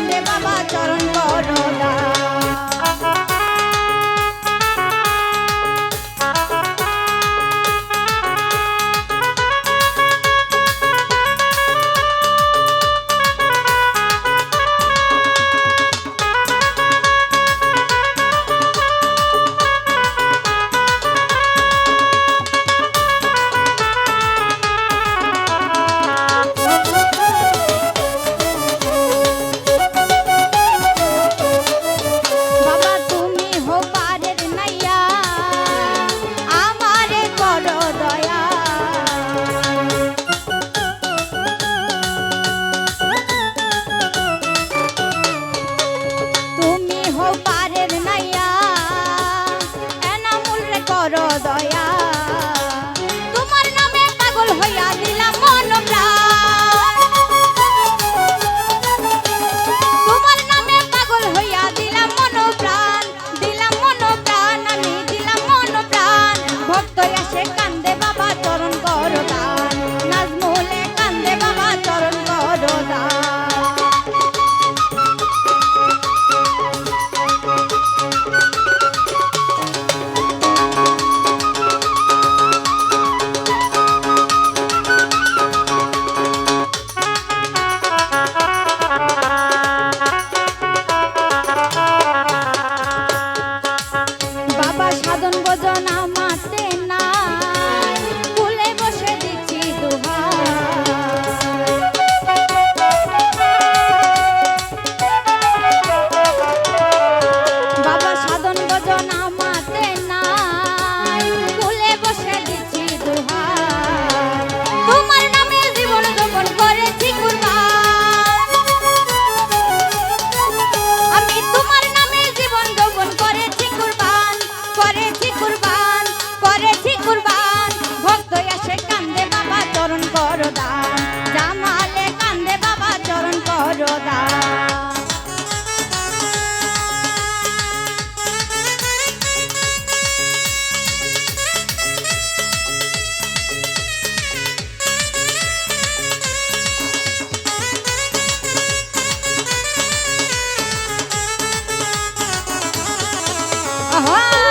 বন্দে বাবা চরণ করো dói, ভজন ভজন আমার 啊